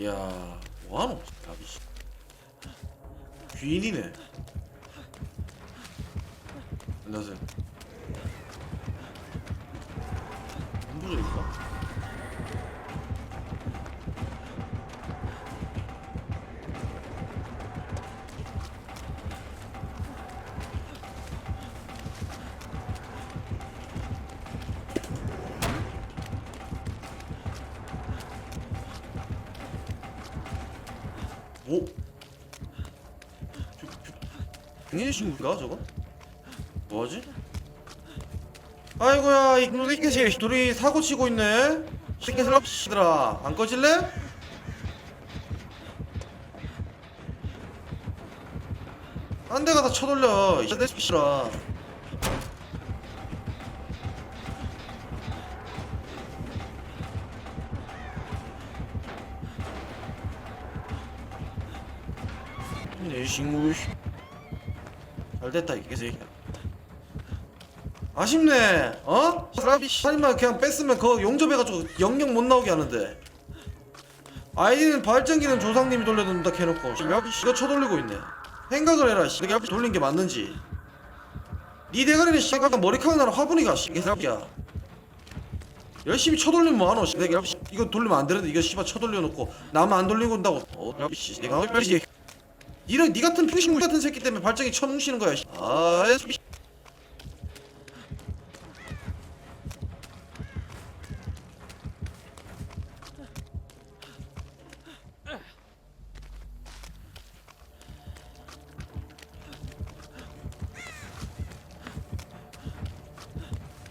이야 뭐하노 답이 씨. 귀인이네 안녕하세요 친구가 저거? 뭐하지? 아이고야 이 새끼 둘이 사고 치고 있네 새끼 슬랍시들아 안 꺼질래? 딴 데가 다 쳐돌려 이내 새끼들아 내 친구 잘 됐다 이게 새끼야 아쉽네 어? 살인마 그냥 뺐으면 그거 용접해가지고 영영 못 나오게 하는데 아이디는 발전기는 조상님이 야, 씨, 이거 쳐돌리고 있네 생각을 해라 씨. 내가 돌린 게 맞는지 니 대가리는 씨 아까 머리카락 나는 화분이가 씨 개새끼야 열심히 쳐돌리면 뭐하노 씨. 이거 돌리면 안 되는데 이거 씨발 쳐돌려놓고 나만 안 돌리고 온다고 어? 야, 씨, 내가 빨리 이런 니 같은 풍신물 같은 새끼 때문에 발전기 쳐뭉시는 거야 씨. 아 씨.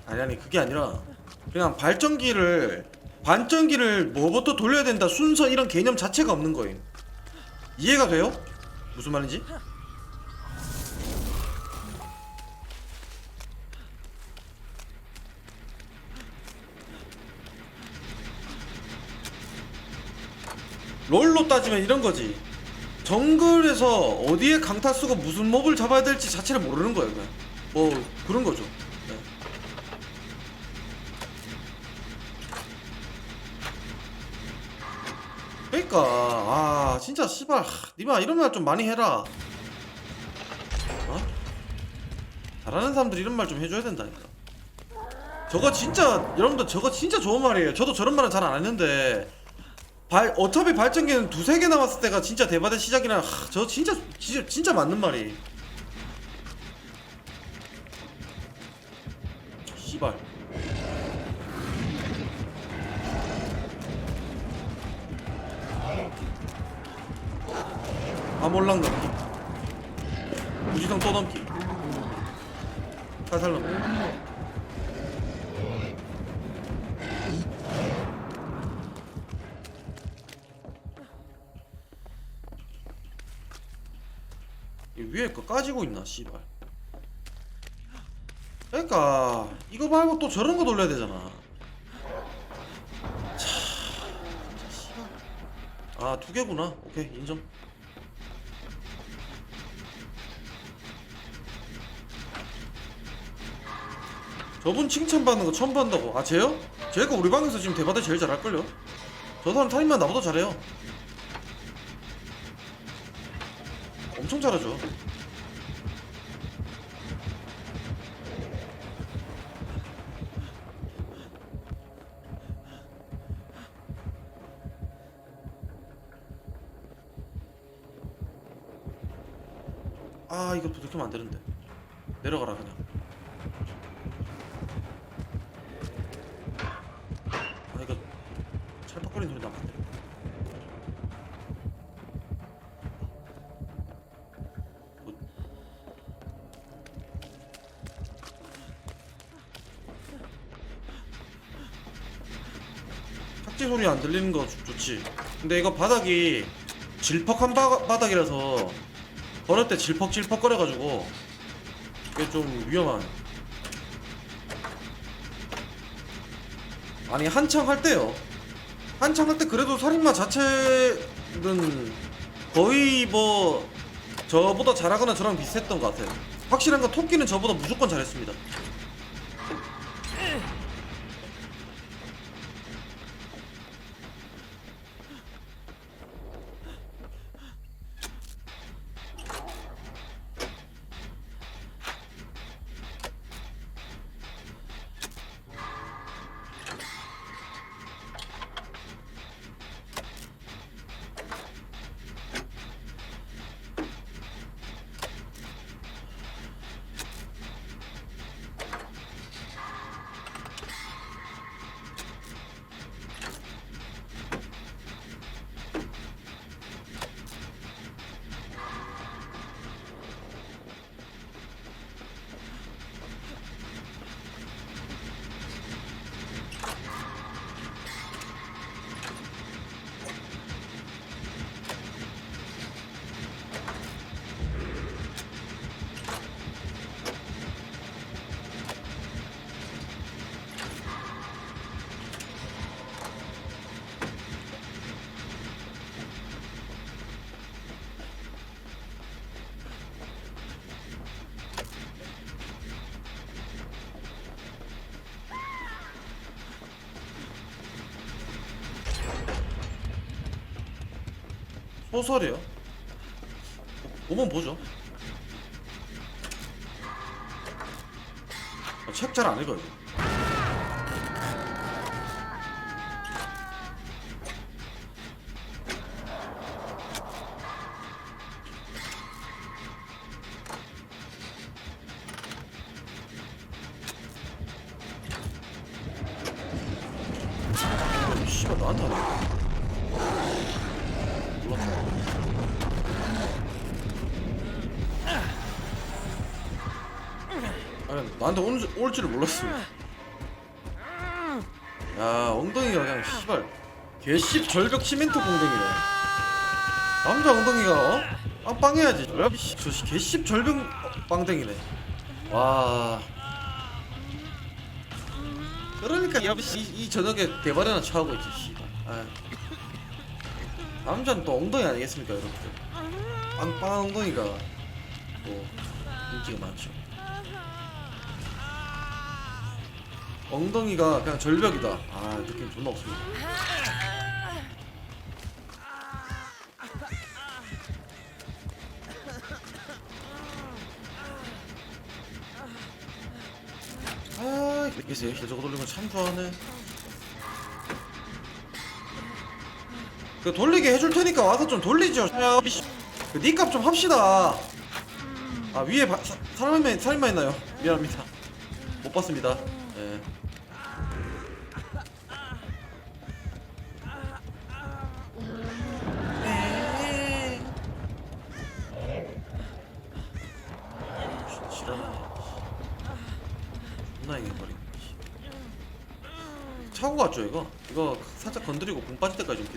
아니 아니 그게 아니라 그냥 발전기를 반전기를 뭐부터 돌려야 된다 순서 이런 개념 자체가 없는 거임 이해가 돼요? 무슨 말인지? 롤로 따지면 이런 거지 정글에서 어디에 강타 쓰고 무슨 몹을 잡아야 될지 자체를 모르는 거예요 그냥 뭐 그런 거죠 네. 그러니까 아 진짜 씨발 하, 니마 이런 말 좀 많이 해라. 어? 잘하는 사람들 이런 말 좀 해줘야 된다니까. 저거 진짜 여러분들 저거 진짜 좋은 말이에요. 저도 저런 말은 잘 안 했는데. 발 어차피 발전기는 두세 개 남았을 때가 진짜 대바대 시작이라 하, 저 진짜 진짜 진짜 맞는 말이. 씨발 아몰랑 넘기 무지성 또 넘기. 살살 넘기. 이 위에 거 까지고 있나 씨발. 그러니까 이거 말고 또 저런 거 돌려야 되잖아. 씨발. 아두 개구나. 오케이 인정 저분 칭찬받는 거 처음 받는다고. 아 쟤요? 쟤가 우리 방에서 지금 대바대 제일 잘할걸요? 저 사람 타임만 나보다 잘해요. 엄청 잘하죠. 아 이거 도둑하면 안 되는데. 내려가라 그냥 아 이거 찰떡거리는 소리 나면 안 돼. 뭐- 탁지 소리 안 들리는 거 좋- 좋지. 근데 이거 바닥이 질퍽한 바, 바닥이라서 걸을 때 질퍽질퍽 거려가지고 이게 좀 위험한. 아니 한창 할 때요. 한창 할 때 그래도 살인마 자체는 거의 뭐 저보다 잘하거나 저랑 비슷했던 것 같아요. 확실한 건 토끼는 저보다 무조건 잘했습니다. 소설이요? 보면 보죠. 아, 책잘 안 읽어요. 나한테 올, 줄- 올 줄을 몰랐어. 야 엉덩이가 그냥 씨발 개씹 절벽 시멘트 공댕이네. 남자 엉덩이가 어? 빵빵 해야지. 야, 씨, 저 씨, 개씹 절벽 빵댕이네. 와. 그러니까 이, 이 저녁에 대발 하나 차고 있지. 씨발. 아유. 남자는 또 엉덩이 아니겠습니까, 여러분들? 빵빵한 엉덩이가 또 인기가 많죠. 엉덩이가 그냥 절벽이다. 아 느낌 존나 없습니다. 아 해서 저거 돌리면 참 좋아하네. 그 돌리게 해줄 테니까 와서 좀 돌리죠. 그 니값 좀 합시다. 아 위에 바, 사, 사람만 사람만 있나요? 미안합니다. 못 봤습니다.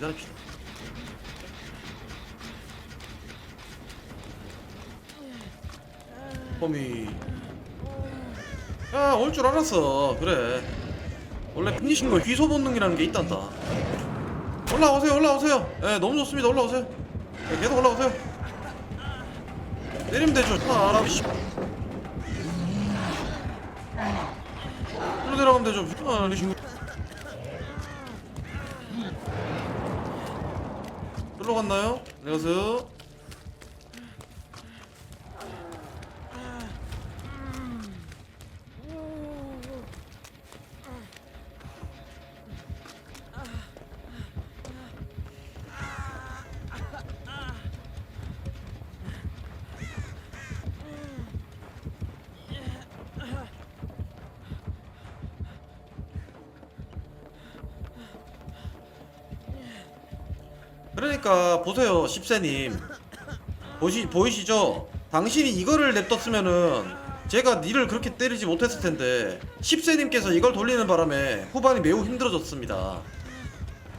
기다립시다. 홈이. 야 올 줄 알았어. 그래. 원래 피니싱 거 휘소 본능이라는 게 있단다. 올라오세요 올라오세요. 예 너무 좋습니다. 올라오세요. 예, 계속 올라오세요. 때리면 되죠. 아 알아 씨 일로 내려가면 되죠. 아 리 신 일로 갔나요? 안녕하세요 그러니까 10세님. 보시, 보이시죠? 당신이 이거를 냅뒀으면은 제가 니를 그렇게 때리지 못했을 텐데 10세님께서 이걸 돌리는 바람에 후반이 매우 힘들어졌습니다.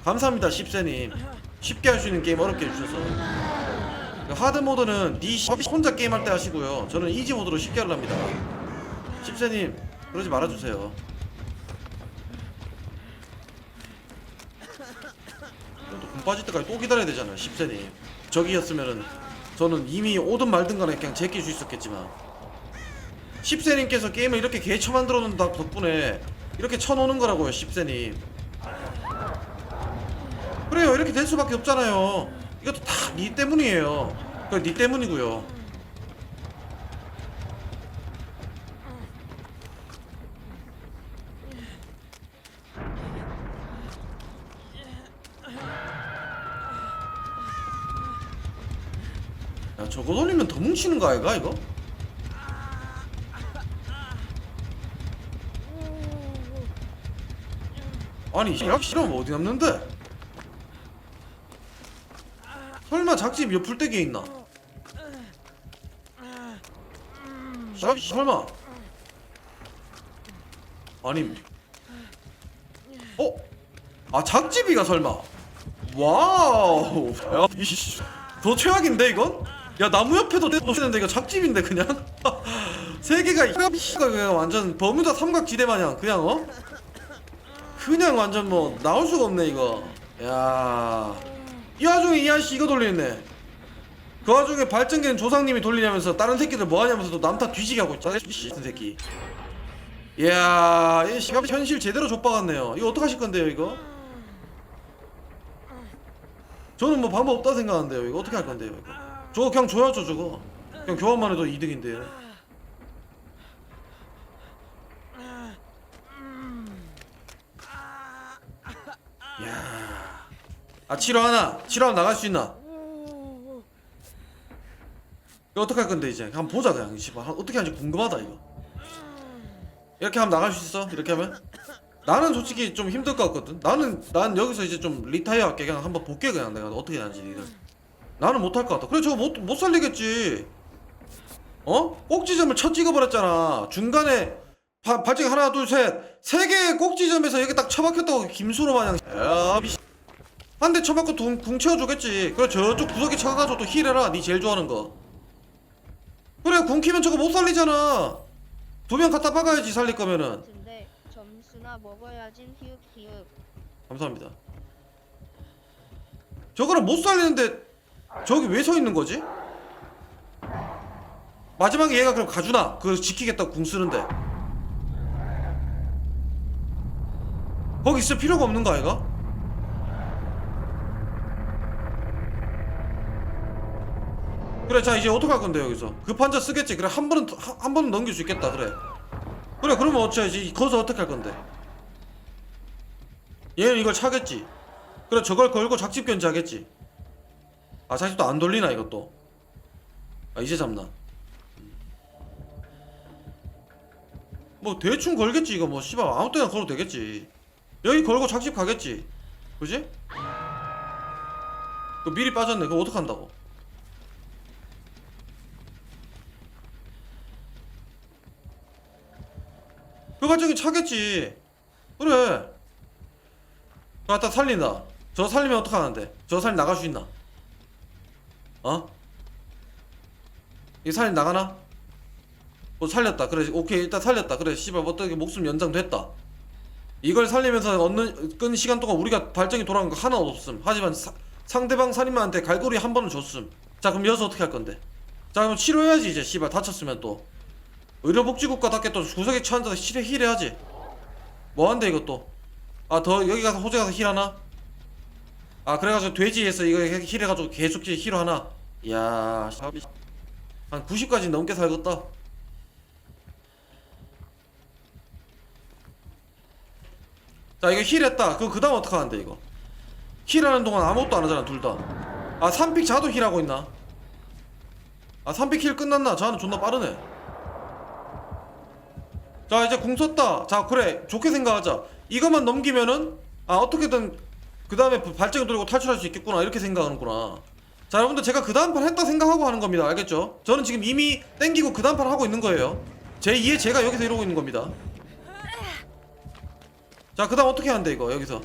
감사합니다 10세님. 쉽게 할 수 있는 게임 어렵게 해주셔서. 하드 모드는 니 씨- 혼자 게임할 때 하시고요. 저는 이지 모드로 쉽게 하랍니다. 10세님 그러지 말아주세요. 또공 빠질 때까지 또 기다려야 되잖아요 10세님 저기였으면은 저는 이미 오든 말든 간에 그냥 제낄 수 있었겠지만 10세님께서 게임을 이렇게 개처 만들어 놓은 덕- 덕분에 이렇게 쳐놓는 거라고요 10세님. 그래요. 이렇게 될 수밖에 없잖아요. 이것도 다 니 때문이에요. 그니 니 때문이고요 야 저거 돌리면 더 뭉치는 거 아이가 이거? 아니 약 싫으면 어디 남는데? 설마 작집 옆 풀 떼기에 있나? 작 설마 아니 어? 아 작집이가 설마 와우 야 이씨 더 최악인데 이건? 야 나무 옆에도 떼놓는데 이거 작집인데 그냥? 세 개가 이가 그냥 완전 버뮤다 삼각지대 마냥 그냥 어? 그냥 완전 뭐 나올 수가 없네 이거. 야이 와중에 이 아저씨 이거 돌리네. 그 와중에 발전기는 조상님이 돌리냐면서 다른 새끼들 뭐하냐면서 또 남탓 뒤지게 하고 있잖아 이 같은 새끼. 이야 이 시갑 현실 제대로 좆박았네요. 이거 어떡하실 건데요 이거? 저는 뭐 방법 없다 생각하는데요 이거. 어떻게 할 건데요 이거 저거 그냥 줘야죠 저거. 그냥 교환만 해도 이득인데. 야, 아 치료 하나? 치료하면 나갈 수 있나? 이거 어떻게 할 건데 이제? 한번 보자 그냥 씨발. 한- 어떻게 하는지 궁금하다 이거. 이렇게 하면 나갈 수 있어? 이렇게 하면? 나는 솔직히 좀 힘들 것 같거든. 나는 난 여기서 이제 좀 리타이어 할게. 그냥 한번 볼게 그냥 내가. 어떻게 하는지 니들 나는 못할 것 같다 그래 저거 못, 못 살리겠지. 어? 꼭지점을 첫 찍어버렸잖아. 중간에 바, 발등 하나 둘셋세 개의 꼭지점에서 여기 딱 처박혔다고 김수로 마냥. 야 미씨 한대 쳐박고 둥, 궁 채워주겠지. 그래 저쪽 구석에 쳐가지고 또 힐해라. 니 제일 좋아하는 거. 그래 궁 키면 저거 못 살리잖아. 두 명 갖다 박아야지 살릴 거면은. 같은데 점수나 먹어야진 히읗 히읗. 감사합니다. 저거는 못 살리는데 저기 왜 서 있는 거지? 마지막에 얘가 그럼 가주나? 그걸 지키겠다고 궁 쓰는데. 거기 있을 필요가 없는 거 아이가? 그래 자 이제 어떡할 건데 여기서? 급한자 쓰겠지. 그래 한 번은 더- 한, 한 번은 넘길 수 있겠다. 그래. 그래 그러면 어쩌야지 거기서 어떻게 할 건데? 얘는 이걸 차겠지. 그래 저걸 걸고 작집 견제하겠지 아 작집도 안 돌리나 이것도? 아 이제 잡나? 뭐 대충 걸겠지 이거 뭐. 씨발 아무 때나 걸어도 되겠지. 여기 걸고 작집 가겠지. 그지? 그 미리 빠졌네. 그거 어떡한다고? 그 발전기 차겠지. 그래. 갖다 살린다. 저 살리면 어떡하는데? 저 살리 나갈 수 있나 어? 이 살리 나가나? 뭐 살렸다. 그래 오케이. 일단 살렸다. 그래 씨발 뭐 어떻게 목숨 연장됐다. 이걸 살리면서 얻는 끈 시간 동안 우리가 발전기 돌아간 거 하나 없음. 하지만 사- 상대방 살인마한테 갈고리 한 번은 줬음. 자 그럼 여기서 어떻게 할 건데? 자 그럼 치료해야지 이제 씨발. 다쳤으면 또. 의료복지국가답게 또 구석에 처앉아서 힐해 힐해야지. 뭐한대 이것도? 아 더 여기 가서 호재 가서 힐하나? 아 그래가지고 돼지에서 이거 해- 힐해가지고 계속 힐하나? 이야 샵이 한 90까지 넘게 살겠다. 자 이거 힐했다. 그럼 그 다음 어떡하는데 이거? 힐하는 동안 아무것도 안 하잖아 둘다아 3픽 자도 힐하고 있나? 아 3픽 힐 끝났나? 자는 존나 빠르네. 자 이제 궁 썼다. 자 그래. 좋게 생각하자. 이것만 넘기면은 아 어떻게든 그 다음에 발전기 돌리고 탈출할 수 있겠구나 이렇게 생각하는구나. 자 여러분들 제가 그 다음 판 했다 생각하고 하는 겁니다. 알겠죠? 저는 지금 이미 땡기고 그 다음 판 하고 있는 거예요. 제 2에 제가 여기서 이러고 있는 겁니다. 자 그 다음 어떻게 하는데 이거 여기서?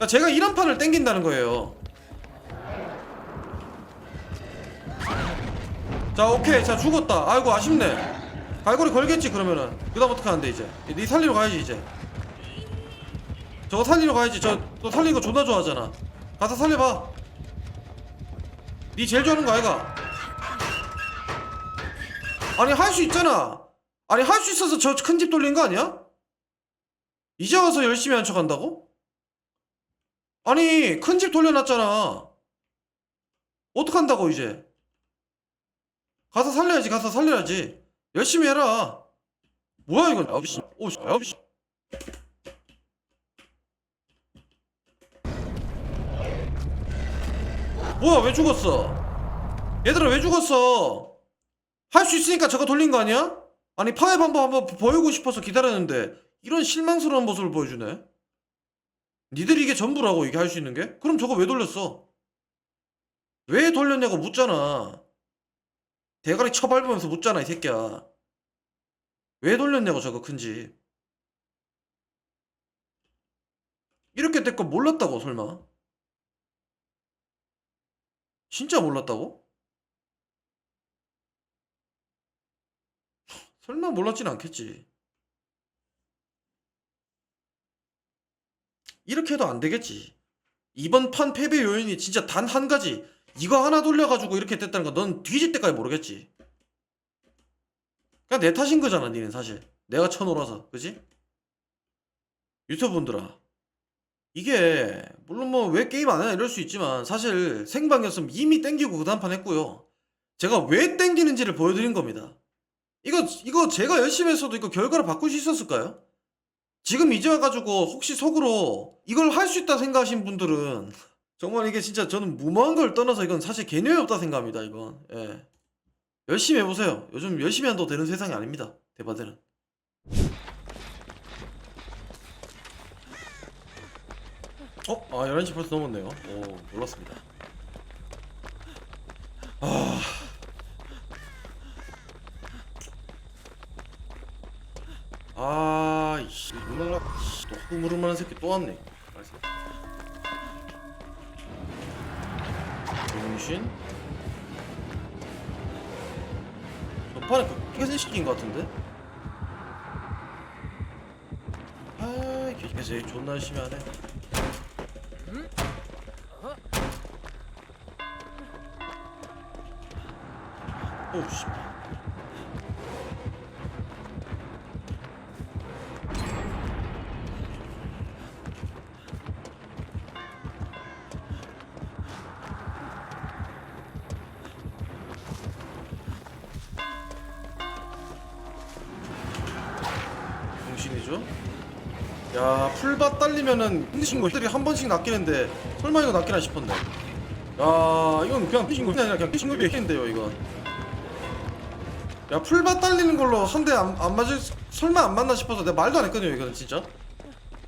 자, 제가 이런 판을 땡긴다는 거예요. 자 오케이. 자 죽었다. 아이고 아쉽네. 갈고리 걸겠지 그러면은. 그 다음 어떻게 하는데 이제? 니 살리러 가야지 이제 저거 살리러 가야지. 저 너 살리는 거 존나 좋아하잖아. 가서 살려봐. 니 제일 좋아하는 거 아이가? 아니 할 수 있잖아. 아니 할 수 있어서 저 큰 집 돌린 거 아니야? 이제 와서 열심히 한 척 한다고? 아니 큰 집 돌려놨잖아. 어떡한다고 이제? 가서 살려야지 가서 살려야지. 열심히 해라. 뭐야 이건 아비씨 오씨. 아비씨 뭐야 왜 죽었어? 얘들아 왜 죽었어? 할 수 있으니까 저거 돌린 거 아니야? 아니 파의 방법 한번 보이고 싶어서 기다렸는데 이런 실망스러운 모습을 보여주네. 니들이 이게 전부라고 이게 할 수 있는 게? 그럼 저거 왜 돌렸어? 왜 돌렸냐고 묻잖아. 대가리 쳐밟으면서 묻잖아 이 새끼야. 왜 돌렸냐고 저거 큰집. 이렇게 될 거 몰랐다고 설마 진짜 몰랐다고? 설마 몰랐진 않겠지. 이렇게 해도 안 되겠지. 이번 판 패배 요인이 진짜 단 한 가지. 이거 하나 돌려가지고 이렇게 됐다는 거 넌 뒤질 때까지 모르겠지. 그냥 내 탓인 거잖아 니는 사실. 내가 쳐놀아서. 그지? 유튜브 분들아 이게 물론 뭐 왜 게임 안 하냐 이럴 수 있지만 사실 생방이었으면 이미 땡기고 그 다음 판 했고요. 제가 왜 땡기는지를 보여드린 겁니다. 이거 이거 제가 열심히 했어도 이거 결과를 바꿀 수 있었을까요? 지금 이제 와가지고 혹시 속으로 이걸 할 수 있다 생각하신 분들은 정말 이게 진짜 저는 무모한 걸 떠나서 이건 사실 개념이 없다 생각합니다 이건 예. 열심히 해보세요 요즘 열심히 한다고 되는 세상이 아닙니다 대바대는 어? 아 11시 벌써 넘었네요 오 몰랐습니다 아... 아... 이씨 이놈아 또 흐물흐물한 새끼 또 왔네 알았어. 정신? 전판에 그 깨진시킨 것 같은데? 아이 개새끼 존나 열심히 하네 오우 딸리면은 힘드신 것들이 한 번씩 낚이는데 설마 이거 낚이나 싶었네. 야 이건 그냥 신급이 아니라 그냥 신급이 했는데요 이건. 야 풀밭 딸리는 걸로 한 대 안 안 맞을 설마 안 맞나 싶어서 내가 말도 안 했거든요 이거는 진짜.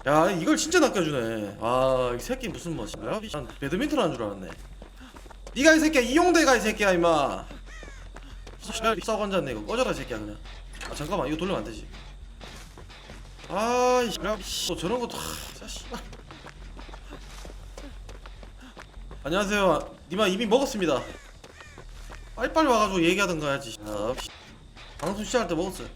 야 이걸 진짜 낚여주네. 아 이 새끼 무슨 뭐 야, 난 배드민턴 하는 줄 알았네. 니가 이 새끼야 이용대가 이 새끼야 싸고 앉았네 이거. 꺼져라 이 새끼야 그냥. 아 잠깐만 이거 돌리면 안 되지 아이 씨, 또 저런 것도 하, 씨발. 안녕하세요. 니마 이미 먹었습니다. 빨리빨리 와가지고 얘기하던가 해야지. 아, 씨. 방송 시작할 때 먹었어요.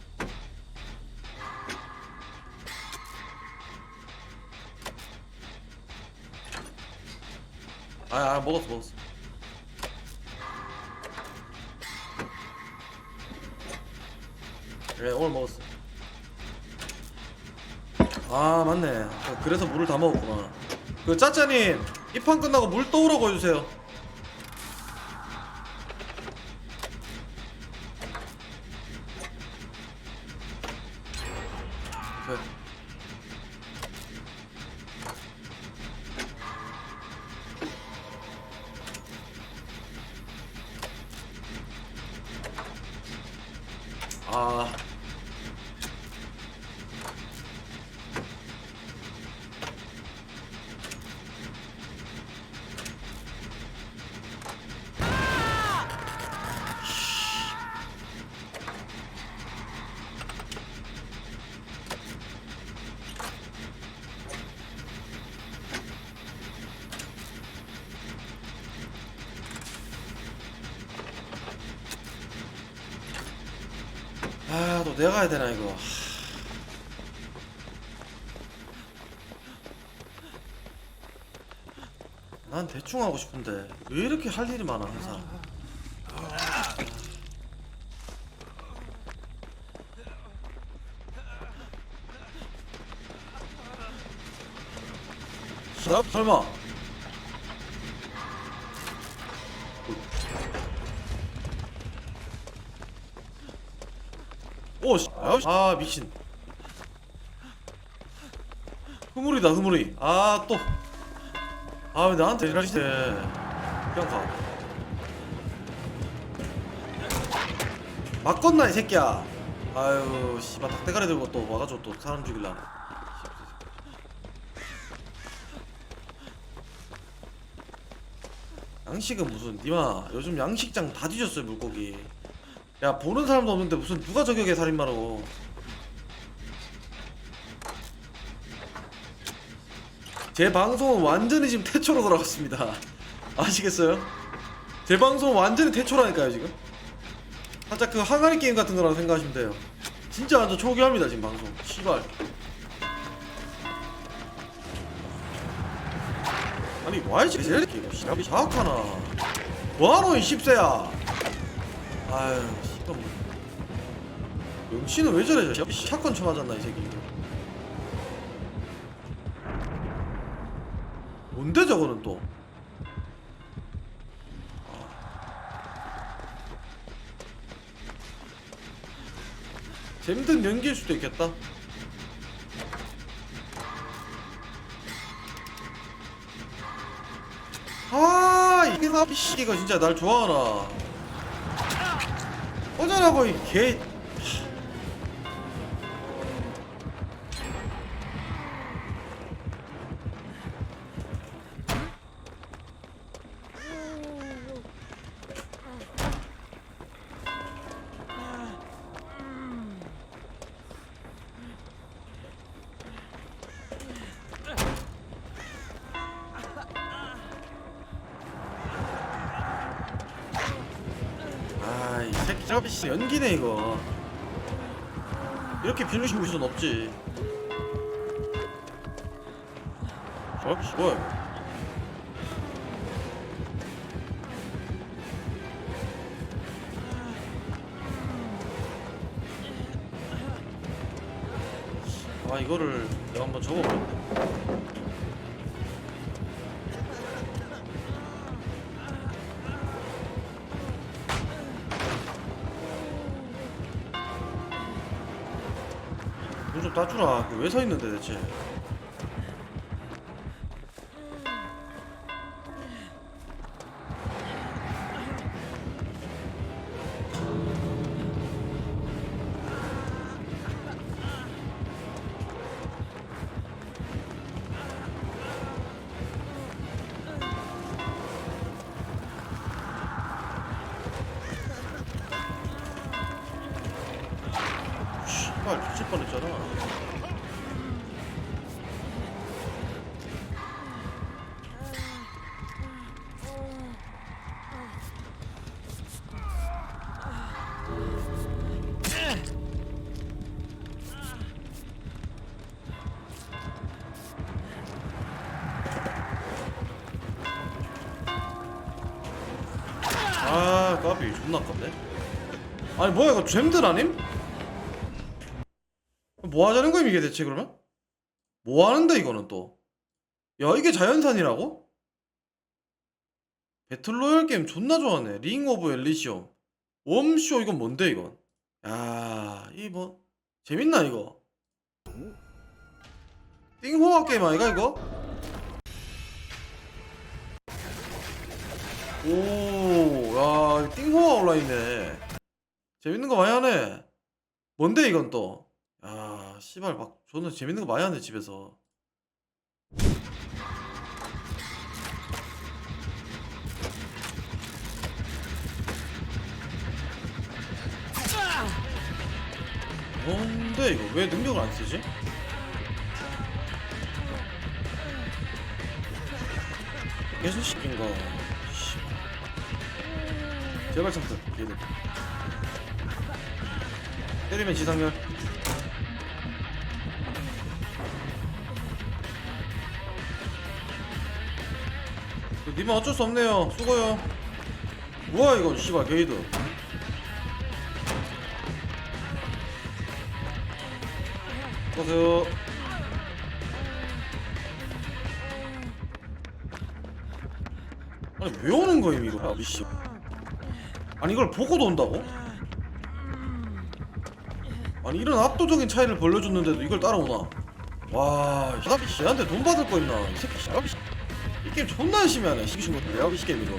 아, 아 먹었어 먹었어. 그래 오늘 먹었어. 아 맞네. 그래서 물을 다 먹었구나 그 짜짜님 이 판 끝나고 물 떠오라고 해주세요 아, 또 내가 가야 되나 이거. 난 대충 하고 싶은데 왜 이렇게 할 일이 많아 항상. 설- 설마. 오, 씨. 아, 씨. 아 미친. 흐물이다 흐물이. 아 또. 아 왜 나한테 이러지 그냥 가. 맞건나 이 새끼야. 아유 씨발 닭대가리 들고 또 와가지고 또 사람 죽일라네. 양식은 무슨 니마 요즘 양식장 다 뒤졌어요 물고기. 야 보는 사람도 없는데 무슨 누가 저격에 살인마라고. 제 방송은 완전히 지금 태초로 돌아갔습니다. 아시겠어요? 제 방송은 완전히 태초라니까요 지금. 살짝 그 항아리 게임 같은 거라고 생각하시면 돼요. 진짜 완전 초기화입니다 지금 방송. 씨발. 아니 와이지 새끼? 이거 씨발 자학하나? 뭐하노 이 씹새야? 아유 영씨는 왜 저래 저 샷건 쳐맞았나 이 새끼. 뭔데 저거는 또? 재밌는 연기일 수도 있겠다. 아 이게 사비씨가 진짜 날 좋아하나. 어쩌라고 이개 이거를 내가 한번 적어볼게. 눈좀 따주라 왜 서 있는데 대체 까비 존나 아깝네 아니 뭐야 이거 잼들 아님? 뭐 하자는 거임 이게 대체 그러면? 뭐 하는데 이거는 또? 야 이게 자연산이라고? 배틀로얄 게임 존나 좋아하네 링 오브 엘리시움 웜쇼 이건 뭔데 이건? 야이 뭐 재밌나 이거? 띵호화 게임 아이가 이거? 오 야 띵호화 온라인네 재밌는 거 많이 하네 뭔데 이건 또? 야, 씨발 막 저는 재밌는 거 많이 하네 집에서. 뭔데 이거 왜 능력을 안 쓰지? 계속 시킨 거. 씨. 제발 참들 얘들. 때리면 지상렬. 그 님은 어쩔 수 없네요. 수고요. 뭐야 이건 씨발 게이드. 수고하세요. 아니 왜 오는 거임 이거? 아, 미씨. 아니 이걸 보고도 온다고? 아니 이런 압도적인 차이를 벌려줬는데도 이걸 따라오나? 와, 야비 씨, 얘한테 돈 받을 거 있나? 이 새끼, 야비 씨. 이 게임 존나 열심히 하네, 시키신 것들. 야비 씨 게임 이거.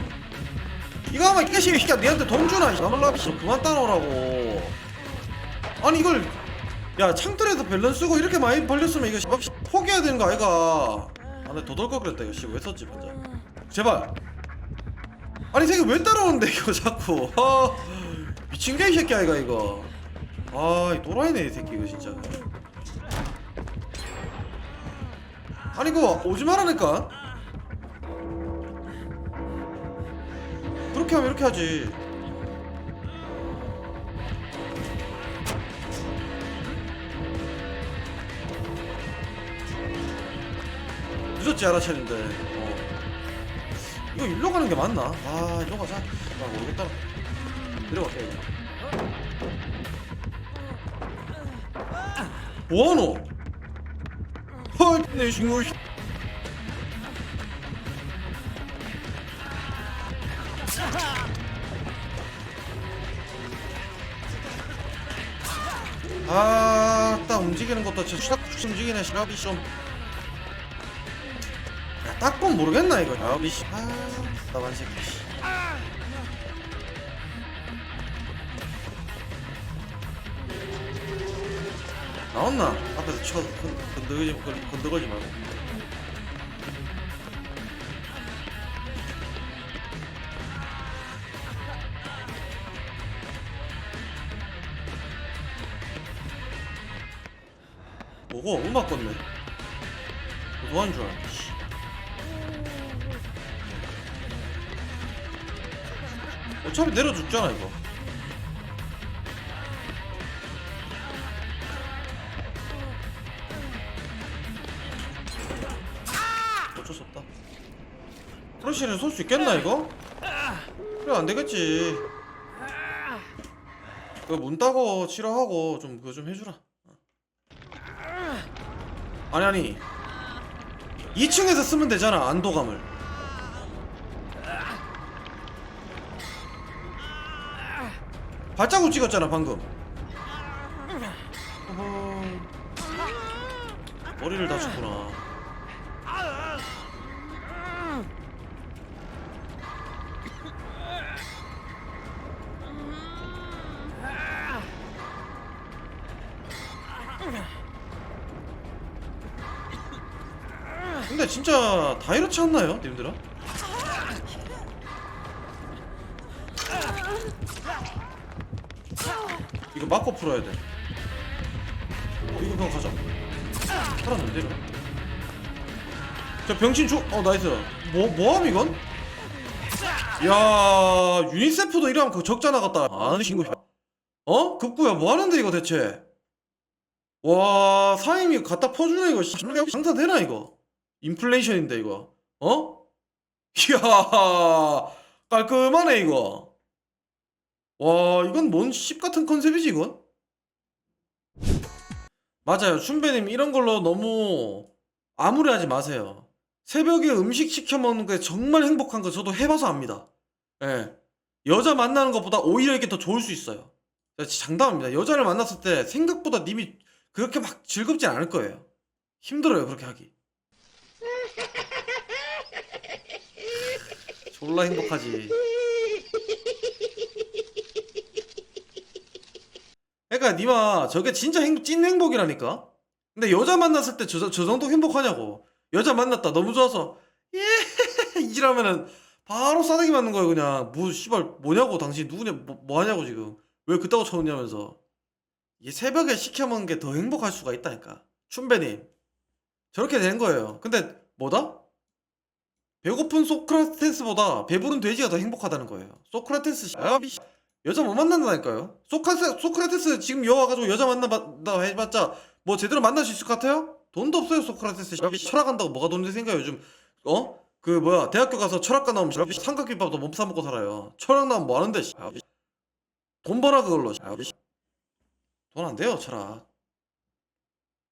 이거 이 개새끼 새끼야 니한테 돈 주나? 야말라비 씨, 그만 따라오라고. 아니 이걸 야 창틀에서 밸런스 쓰고 이렇게 많이 벌렸으면 이거 야비 씨 포기해야 되는 거 아이가? 아, 나 더덜 거 그랬다 이거 씨, 왜 썼지 먼저? 제발. 아니 이 새끼 왜 따라오는데 이거 자꾸? 아, 미친 개이 새끼야 이거 이거. 아, 이 또라이네 이 새끼 이거 진짜. 아니 이거 오지 말라니까. 그렇게 하면 이렇게 하지. 늦었지 알아차린데. 이거 일로 가는 게 맞나? 아 일로 가자. 나 모르겠다. 내려갈게. 이거 뭐하노? 헐내 식물 아딱 움직이는 것도 진짜 추닥 움직이네 시라비 좀. 딱 보면 모르겠나 이거. 샤비 씨. 아, 나만 새끼 씨. 나왔나? 앞에서 쳐 건- 건드거지 건- 건드거지 말고. 뭐고 음악 껐네. 뭐 하는 줄 알았네 어차피 내려 죽잖아 이거. 어쩔 수 없다. 프레시는 쏠 수 있겠나 이거? 그래 안되겠지. 그문 따고 치료하고 좀 그거 좀 해주라. 아니 아니. 2층에서 쓰면 되잖아 안도감을 발자국 찍었잖아 방금 어허. 머리를 다쳤구나 근데 진짜 다 이렇지 않나요, 님들아? 이거 맞고 풀어야 돼. 어, 이거 그냥 가자. 살았는데, 이거? 자, 병신 조, 어, 나이스. 뭐, 뭐함, 이건? 야, 유니세프도 이러면 그 적자 나갔다. 아는 친구. 어? 급구야, 뭐 하는데, 이거 대체? 와, 사임이 갖다 퍼주네, 이거. 씨. 장사 되나, 이거? 인플레이션인데 이거 어? 이야 깔끔하네 이거 와 이건 뭔 씹같은 컨셉이지 이건? 맞아요. 춘배님 이런 걸로 너무 암울해하지 마세요. 새벽에 음식 시켜 먹는 게 정말 행복한 거 저도 해봐서 압니다. 예. 여자 만나는 것보다 오히려 이게 더 좋을 수 있어요. 장담합니다. 여자를 만났을 때 생각보다 님이 그렇게 막 즐겁진 않을 거예요. 힘들어요 그렇게 하기. 졸라 행복하지. 그러니까 니마 저게 진짜 행, 찐 행복이라니까. 근데 여자 만났을 때 저 저 정도 행복하냐고. 여자 만났다 너무 좋아서 예 이러면은 바로 싸대기 맞는 거야 그냥. 뭐 씨발 뭐냐고 당신 누구냐 뭐, 뭐 하냐고 지금. 왜 그따고 쳐놓냐면서. 이게 새벽에 시켜 먹는 게 더 행복할 수가 있다니까. 춘배님 저렇게 된 거예요. 근데 뭐다? 배고픈 소크라테스보다 배부른 돼지가 더 행복하다는 거예요. 소크라테스 씨, 아, 미- 여자 못 만난다니까요. 소크라테스, 소크라테스 지금 여 와 가지고 여자 만나봤다 해봤자 뭐 제대로 만날 수 있을 것 같아요? 돈도 없어요 소크라테스. 씨. 철학한다고 뭐가 돈이 생겨요 요즘 어? 그 뭐야 대학교 가서 철학과 나오면 씨, 삼각김밥도 못 사 먹고 살아요. 철학 나오면 뭐 하는데? 씨. 돈 벌어 그걸로. 돈 안 돼요 철학.